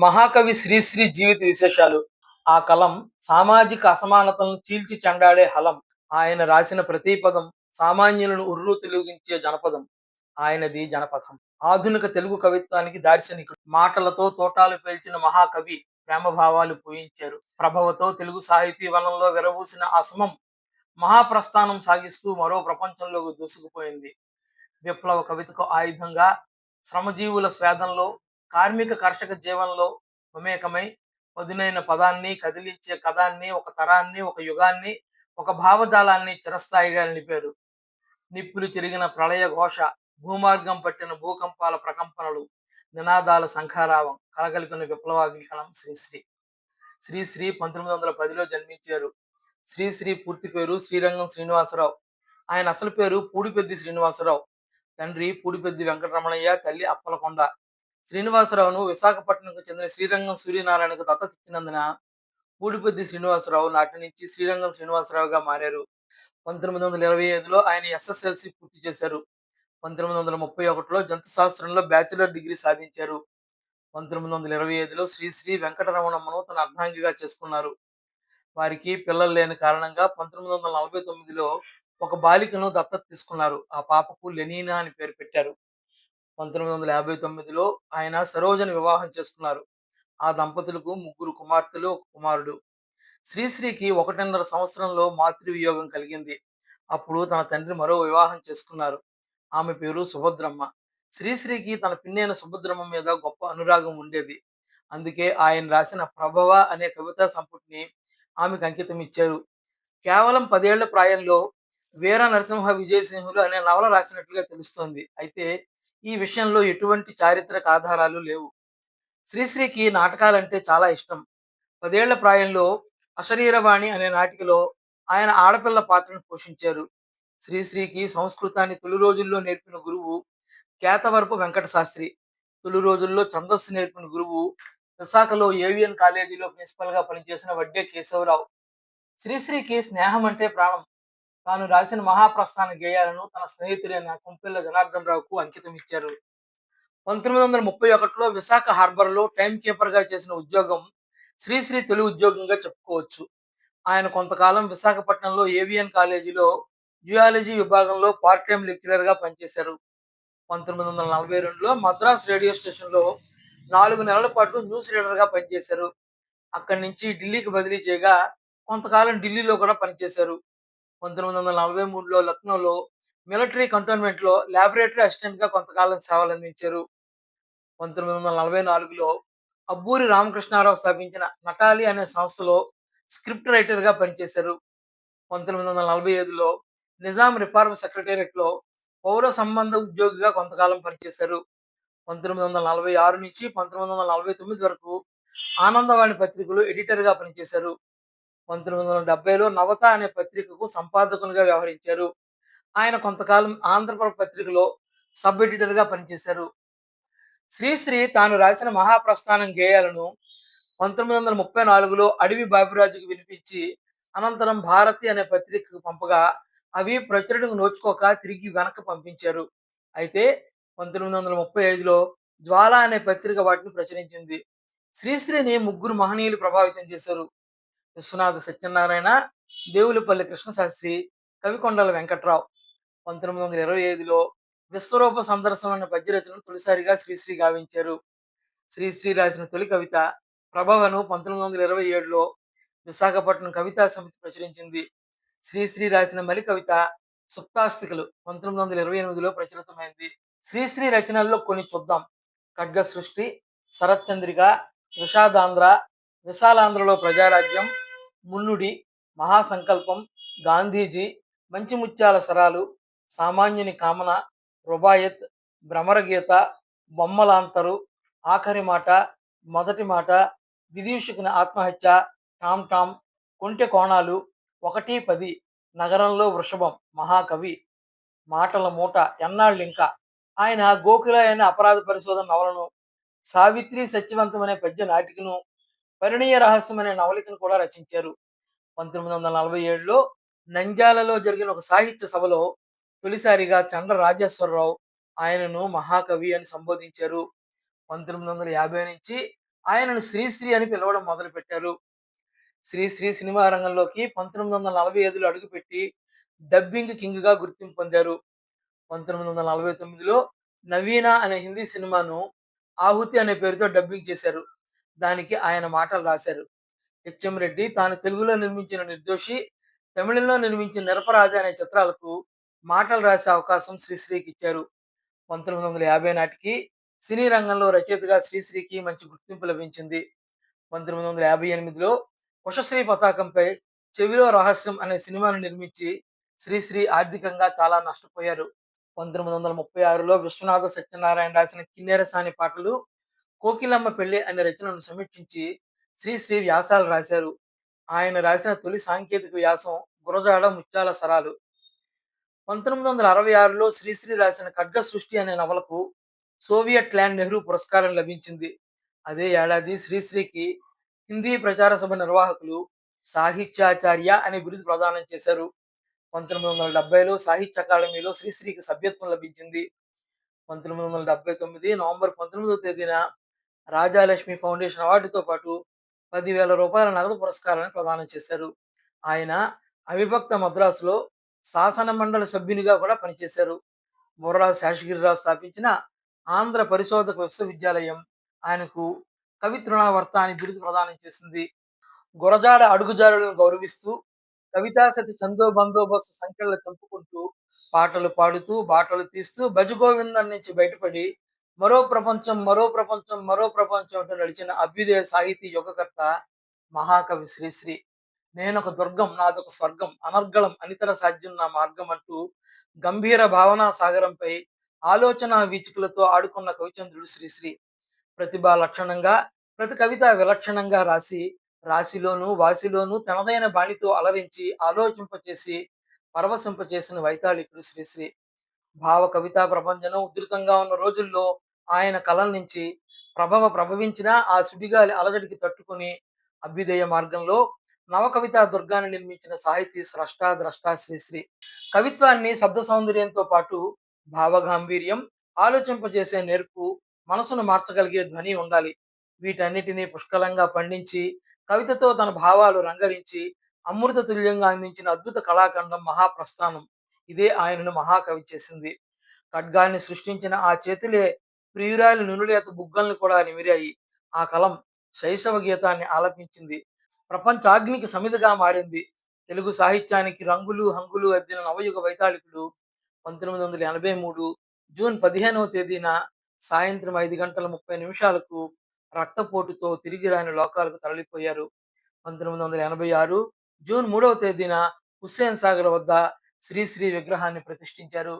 మహాకవి శ్రీశ్రీ జీవిత విశేషాలు. ఆ కలం సామాజిక అసమానతలను చీల్చి చెండాడే హలం. ఆయన రాసిన ప్రతి పదం సామాన్యులను ఉర్రు తెలుగించే జనపదం. ఆయనది జనపథం ఆధునిక తెలుగు కవిత్వానికి దార్శనికుడు. మాటలతో తోటాలు పేల్చిన మహాకవి ప్రేమ భావాలు పూయించారు. ప్రభవతో తెలుగు సాహితీ వనంలో విరబూసిన అసమం మహాప్రస్థానం సాగిస్తూ మరో ప్రపంచంలోకి దూసుకుపోయింది. విప్లవ కవితకు ఆయుధంగా శ్రమజీవుల స్వేదంలో కార్మిక కర్షక జీవనంలో మమేకమై పదునైన పదాన్ని కదిలించే కథాన్ని ఒక తరాన్ని ఒక యుగాన్ని ఒక భావజాలాన్ని చిరస్థాయిగా నిలిపారు నిప్పులు చెరిగిన ప్రళయ ఘోష భూమార్గం పట్టిన భూకంపాల ప్రకంపనలు నినాదాల సంఖారావం కలగలిపిన విప్లవాగ్నికణం శ్రీశ్రీ శ్రీశ్రీ పంతొమ్మిది వందల పదిలో జన్మించారు. శ్రీశ్రీ పూర్తి పేరు శ్రీరంగం శ్రీనివాసరావు. ఆయన అసలు పేరు పూడిపెద్ది శ్రీనివాసరావు. తండ్రి పూడిపెద్ది వెంకటరమణయ్య తల్లి అప్పలకొండ. శ్రీనివాసరావును విశాఖపట్నంకు చెందిన శ్రీరంగం సూర్యనారాయణకు దత్తత ఇచ్చినందున పూడిపెద్ది శ్రీనివాసరావు నాటి నుంచి శ్రీరంగం శ్రీనివాసరావుగా మారారు. పంతొమ్మిది వందల ఇరవై ఐదులో ఆయన ఎస్ఎస్ఎల్సి పూర్తి చేశారు. పంతొమ్మిది వందల ముప్పై ఒకటిలో జంతు శాస్త్రంలో బ్యాచిలర్ డిగ్రీ సాధించారు. పంతొమ్మిది వందల ఇరవై ఐదులో శ్రీశ్రీ వెంకటరమణమ్మను తన అర్ధాంగిగా చేసుకున్నారు. వారికి పిల్లలు లేని కారణంగా పంతొమ్మిది వందల నలభై తొమ్మిదిలో ఒక బాలికను దత్తత తీసుకున్నారు. ఆ పాపకు లెనీనా అని పేరు పెట్టారు. పంతొమ్మిది వందల యాభై తొమ్మిదిలో ఆయన సరోజని వివాహం చేసుకున్నారు. ఆ దంపతులకు ముగ్గురు కుమార్తెలు ఒక కుమారుడు. శ్రీశ్రీకి ఒకటిన్నర సంవత్సరంలో మాతృవియోగం కలిగింది. అప్పుడు తన తండ్రి మరో వివాహం చేసుకున్నారు. ఆమె పేరు సుభద్రమ్మ. శ్రీశ్రీకి తన పిన్నైన సుభద్రమ్మ మీద గొప్ప అనురాగం ఉండేది. అందుకే ఆయన రాసిన ప్రభవ అనే కవితా సంపుటిని ఆమెకు అంకితం ఇచ్చారు. కేవలం పదేళ్ళ ప్రాయంలో వీర నరసింహ విజయసింహులు అనే నవల రాసినట్లుగా తెలుస్తోంది. అయితే ఈ విషయంలో ఎటువంటి చారిత్రక ఆధారాలు లేవు. శ్రీశ్రీకి నాటకాలంటే చాలా ఇష్టం. పదేళ్ళ ప్రాయంలో అశరీరవాణి అనే నాటికలో ఆయన ఆడపిల్ల పాత్రను పోషించారు. శ్రీశ్రీకి సంస్కృతాన్ని తొలి రోజుల్లో నేర్పిన గురువు కేతవరపు వెంకట శాస్త్రి తొలి రోజుల్లో ఛందస్సు నేర్పిన గురువు విశాఖలో ఏవిఎన్ కాలేజీలో ప్రిన్సిపల్గా పనిచేసిన వడ్డే కేశవరావు. శ్రీశ్రీకి స్నేహం అంటే ప్రాణం. తాను రాసిన మహాప్రస్థాన గేయాలను తన స్నేహితుడైన కుంపెల్ల జనార్దన్ రావుకు అంకితం ఇచ్చారు పంతొమ్మిది వందల ముప్పై ఒకటిలో విశాఖ హార్బర్లో టైం కీపర్గా చేసిన ఉద్యోగం శ్రీశ్రీ తొలి ఉద్యోగంగా చెప్పుకోవచ్చు. ఆయన కొంతకాలం విశాఖపట్నంలో ఏవిఎన్ కాలేజీలో జియాలజీ విభాగంలో పార్ట్ టైం లెక్చరర్గా పనిచేశారు. పంతొమ్మిది వందల నలభై రెండులో మద్రాస్ రేడియో స్టేషన్లో నాలుగు నెలల పాటు న్యూస్ రీడర్గా పనిచేశారు. అక్కడి నుంచి ఢిల్లీకి బదిలీ చేయగా కొంతకాలం ఢిల్లీలో కూడా పనిచేశారు. పంతొమ్మిది వందల నలభై మూడులో లక్నోలో మిలిటరీ కంటోన్మెంట్లో అసిస్టెంట్గా అసిస్టెంట్గా కొంతకాలం సేవలు అందించారు పంతొమ్మిది వందల నలభై నాలుగులో అబ్బూరి రామకృష్ణారావు స్థాపించిన నటాలి అనే సంస్థలో స్క్రిప్ట్ రైటర్గా పనిచేశారు. పంతొమ్మిది వందల నలభై ఐదులో నిజాం రిఫార్మ్ సెక్రటేరియట్లో పౌర సంబంధ ఉద్యోగిగా కొంతకాలం పనిచేశారు. పంతొమ్మిది వందల నలభై ఆరు నుంచి పంతొమ్మిది వందల నలభై తొమ్మిది వరకు ఆనందవాణి పత్రికలో ఎడిటర్గా పనిచేశారు. పంతొమ్మిది వందల డెబ్బైలో నవత అనే పత్రికకు సంపాదకునిగా వ్యవహరించారు. ఆయన కొంతకాలం ఆంధ్రప్రభ పత్రికలో సబ్ ఎడిటర్గా పనిచేశారు. శ్రీశ్రీ తాను రాసిన మహాప్రస్థానం గేయాలను పంతొమ్మిది వందల ముప్పై నాలుగులో అడవి బాబురాజుకు వినిపించి అనంతరం భారతి అనే పత్రికకు పంపగా అవి ప్రచురణకు నోచుకోక తిరిగి వెనక్కి పంపించారు. అయితే పంతొమ్మిది వందల ముప్పై ఐదులో జ్వాల అనే పత్రిక వాటిని ప్రచురించింది. శ్రీశ్రీని ముగ్గురు మహనీయులు ప్రభావితం చేశారు. విశ్వనాథ సత్యనారాయణ దేవులపల్లి కృష్ణశాస్త్రి కవికొండల వెంకట్రావు. పంతొమ్మిది వందల ఇరవై ఐదులో విశ్వరూప సందర్శనం అనే పద్య రచనను తొలిసారిగా శ్రీశ్రీ గావించారు. శ్రీశ్రీ రాసిన తొలి కవిత ప్రభవను పంతొమ్మిది వందల ఇరవై ఏడులో విశాఖపట్నం కవితా సమితి ప్రచురించింది. శ్రీశ్రీ రాసిన మలి కవిత సుప్తాస్తికలు పంతొమ్మిది వందల ఇరవై ఎనిమిదిలో ప్రచురితమైంది. శ్రీశ్రీ రచనల్లో కొన్ని చూద్దాం. ఖడ్గ సృష్టి శరత్చంద్రిక విషాదాంధ్ర విశాలాంధ్రలో ప్రజారాజ్యం మున్నుడి మహాసంకల్పం గాంధీజీ మంచి ముత్యాల సరాలు సామాన్యుని కామన రుబాయత్ భ్రమరగీత బొమ్మలాంతరు ఆఖరి మాట మొదటి మాట విదీషుకుని ఆత్మహత్య టామ్ టామ్ కొంటె కోణాలు ఒకటి పది నగరంలో వృషభం మహాకవి మాటల మూట ఎన్నాళ్ళు ఇంకా ఆయన గోకుల అనే అపరాధ పరిశోధన నవలను సావిత్రి సత్యవంతం అనే పద్య నాటికను పరిణీయ రహస్యం అనే నవలికను కూడా రచించారు పంతొమ్మిది వందల నలభై ఏడులో నంద్యాలలో జరిగిన ఒక సాహిత్య సభలో తొలిసారిగా చంద్ర రాజేశ్వరరావు ఆయనను మహాకవి అని సంబోధించారు పంతొమ్మిది వందల యాభై నుంచి ఆయనను శ్రీశ్రీ అని పిలవడం మొదలుపెట్టారు. శ్రీశ్రీ సినిమా రంగంలోకి 1945లో అడుగుపెట్టి డబ్బింగ్ కింగ్‌గా గుర్తింపు పొందారు. 1949లో 'నవీన' అనే హిందీ సినిమాను 'ఆహుతి' అనే పేరుతో డబ్బింగ్ చేశారు. దానికి ఆయన మాటలు రాశారు. హెచ్ఎం రెడ్డి తాను తెలుగులో నిర్మించిన 'నిర్దోషి', తమిళంలో నిర్మించిన 'నిరపరాధి' అనే చిత్రాలకు మాటలు రాసే అవకాశం శ్రీశ్రీకి ఇచ్చారు పంతొమ్మిది వందల యాభై నాటికి సినీ రంగంలో రచయితగా శ్రీశ్రీకి మంచి గుర్తింపు లభించింది. పంతొమ్మిది వందల యాభై ఎనిమిదిలో కుషశ్రీ పతాకంపై చెవిలో రహస్యం' అనే సినిమాను నిర్మించి శ్రీశ్రీ ఆర్థికంగా చాలా నష్టపోయారు. 1936లో విశ్వనాథ సత్యనారాయణ రాసిన 'కిన్నెరసాని పాటలు', 'కోకిలమ్మ పెళ్ళి' అనే రచనలను సమీక్షించి శ్రీశ్రీ వ్యాసాలు రాశారు. ఆయన రాసిన తొలి సాంకేతిక వ్యాసం 'గురజాడ ముత్యాల సరాలు'. 1966లో శ్రీశ్రీ రాసిన 'ఖడ్గ సృష్టి' అనే నవలకు సోవియట్ ల్యాండ్ నెహ్రూ పురస్కారం లభించింది. అదే ఏడాది శ్రీశ్రీకి హిందీ ప్రచార సభ నిర్వాహకులు 'సాహిత్యాచార్య' అనే బిరుదు ప్రదానం చేశారు. 1970లో సాహిత్య అకాడమీలో శ్రీశ్రీకి సభ్యత్వం లభించింది. 1979 నవంబర్ 19వ తేదీన రాజాలక్ష్మి ఫౌండేషన్ అవార్డుతో పాటు పదివేల రూపాయల నగదు పురస్కారాన్ని ప్రదానం చేశారు. ఆయన అవిభక్త మద్రాసులో శాసన మండలి సభ్యునిగా కూడా పనిచేశారు. బుర్రా శేషగిరిరావు స్థాపించిన ఆంధ్ర పరిశోధక విశ్వవిద్యాలయం ఆయనకు కవితృణావర్త అని బిరుదు ప్రదానం చేసింది. గురజాడ అడుగుజాడలను గౌరవిస్తూ కవితాశతి చందో బందోబస్తు సంఖ్యలను తెంపుకుంటూ పాటలు పాడుతూ, బాటలు తీస్తూ భజగోవిందం నుంచి బయటపడి మరో ప్రపంచం, మరో ప్రపంచం, మరో ప్రపంచం అంటూ నడిచిన అభ్యుదయ సాహితీ యుగకర్త మహాకవి శ్రీశ్రీ. నేనొక దుర్గం నాదొక స్వర్గం అనర్గళం అనితర సాధ్యం నా మార్గం అంటూ గంభీర భావనా సాగరంపై ఆలోచన వీచికలతో ఆడుకున్న కవిచంద్రుడు శ్రీశ్రీ. ప్రతిభా లక్షణంగా ప్రతి కవిత విలక్షణంగా రాసి రాశిలోనూ, వాసిలోనూ తనదైన బాణితో అలరించి ఆలోచింపచేసి పరవశింపచేసిన వైతాళికుడు శ్రీశ్రీ. భావ కవితా ప్రపంచం ఉధృతంగా ఉన్న రోజుల్లో ఆయన కలం నుంచి ప్రభవ ప్రభవించినా ఆ సుడిగాలి అలజడికి తట్టుకుని అభ్యుదయ మార్గంలో నవకవిత దుర్గాన్ని నిర్మించిన సాహితీ స్రష్ట, ద్రష్ట శ్రీశ్రీ. కవిత్వాన్ని శబ్ద సౌందర్యంతో పాటు భావగాంభీర్యం, ఆలోచింపజేసే నేర్పు, మనసును మార్చగలిగే ధ్వని ఉండాలి. వీటన్నిటినీ పుష్కలంగా పండించి కవితతో తన భావాలు రంగరించి అమృత తుల్యంగా అందించిన అద్భుత కళాఖండం మహాప్రస్థానం. ఇదే ఆయనను మహాకవి చేసింది. ఖడ్గాన్ని సృష్టించిన ఆ చేతులే ప్రియురాలి నునులేత బుగ్గల్ని కూడా నిమిరాయి. ఆ కలం శైశవ గీతాన్ని ఆలపించింది. ప్రపంచాగ్నికి సమిధగా మారింది. తెలుగు సాహిత్యానికి రంగులు, హంగులు అద్దిన నవయుగ వైతాళికుడు 1983 జూన్ 15వ తేదీన సాయంత్రం ఐదు గంటల 30 నిమిషాలకు రక్తపోటుతో తిరిగి రాని లోకాలకు తరలిపోయారు. 1986 జూన్ మూడవ తేదీన హుస్సేన్ సాగర్ వద్ద శ్రీశ్రీ విగ్రహాన్ని ప్రతిష్ఠించారు.